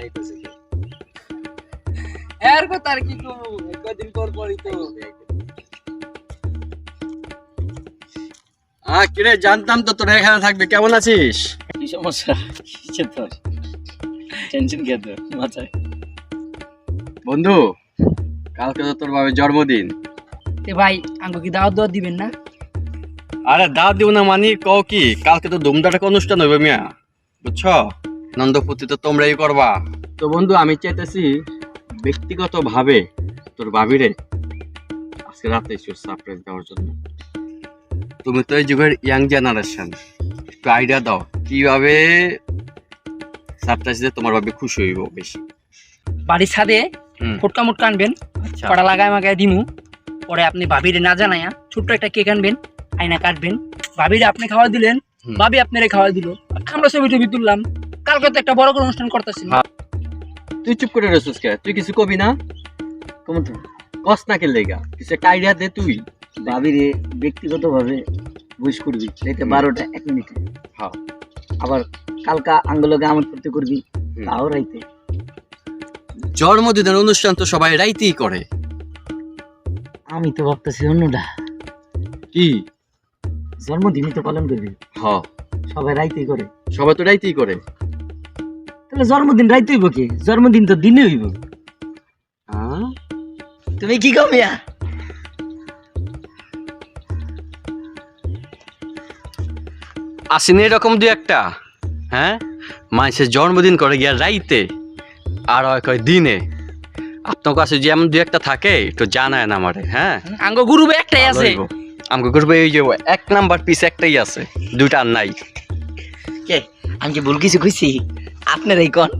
আইতেছে কে? এর কথা আর কি করব কদিন পর পরই তো। আহ কিরে জানতাম তো তোরা এখানে থাকবি। কেমন আছিস? কি সমস্যা? কিসের তোর? টেনশন কে তোর? মাথায়। বন্ধু কালকে তো তোর বাবার জন্মদিন। তে ভাই আঙ্গু কি দাওয়াত দাওয়াত দিবেন না? আরে দাওয়াত দিব না মানি কও কি? কালকে তো ধুমধাটাক অনুষ্ঠান হবে মিয়া। বুঝছ? নন্দপতি তো তোমরাই করবা। তো বন্ধু আমি চাইতেছি ব্যক্তিগত ভাবে তোর ভাবিরে আজকে রাতে সারপ্রাইজ দেওয়ার জন্য। তুমি তো এই যুগের ইয়াং জেনারেশন একটু আইডিয়া দাও কীভাবে সারপ্রাইজ দিয়ে তোমার ভাবি খুশি হইব বেশি। বাড়ির ছাদে ফটকা মুটকা আনবেন আচ্ছা। কড়া লাগায় মাগায় দিমু পরে আপনি ভাবিরে না জানাইয়া ছোট্ট একটা কেক আনবেন আয়না কাটবেন। ভাবিরে আপনি খাওয়া দিলেন। ভাবি আপনারে খাওয়া দিল। আমরা ছবি টবি তুললাম কালকে তো একটা বড় করে অনুষ্ঠান করতেছি। হ্যাঁ। তুই চুপ করে রয়েছিস কে? তুই কিছু কবি না? কমন কস না কে লেগা? কিছু একটা আইডিয়া দে তুই। ভাবিরে ব্যক্তিগত ভাবে বুঝ করবি রাইতে বারোটা এক মিনিটে। হ্যাঁ। আবার কালকা আঙ্গলকে আমন্ত্রণ করতে করবি। তাও রাইতে। জন্মদিনের অনুষ্ঠান তো সবাই রাইতেই করে। আমি তো ভাবতেছি অন্যটা। কি? জন্মদিনই তো পালন করবি। হ সবাই রাইতেই করে। সবাই তো রাইতেই করে। তাহলে জন্মদিন রাইতে হইব কি? জন্মদিন তো দিনে হইব। হ্যাঁ? তুমি কি কও মিয়া? আসেনি এরকম দু একটা হ্যাঁ? মানুষের জন্মদিন করে গিয়া রাইতে আর হয় কয় দিনে। আপনার কাছে যেমন দু একটা থাকে একটু জানায় না আমারে হ্যাঁ? আঙ্গ গ্রুপে একটাই আছে। আমাকে করবে ওই যে এক নাম্বার পিস একটাই আছে দুইটা আর নাই। কে? আমি কি ভুল কিছু কইছি? আপনারাই কন।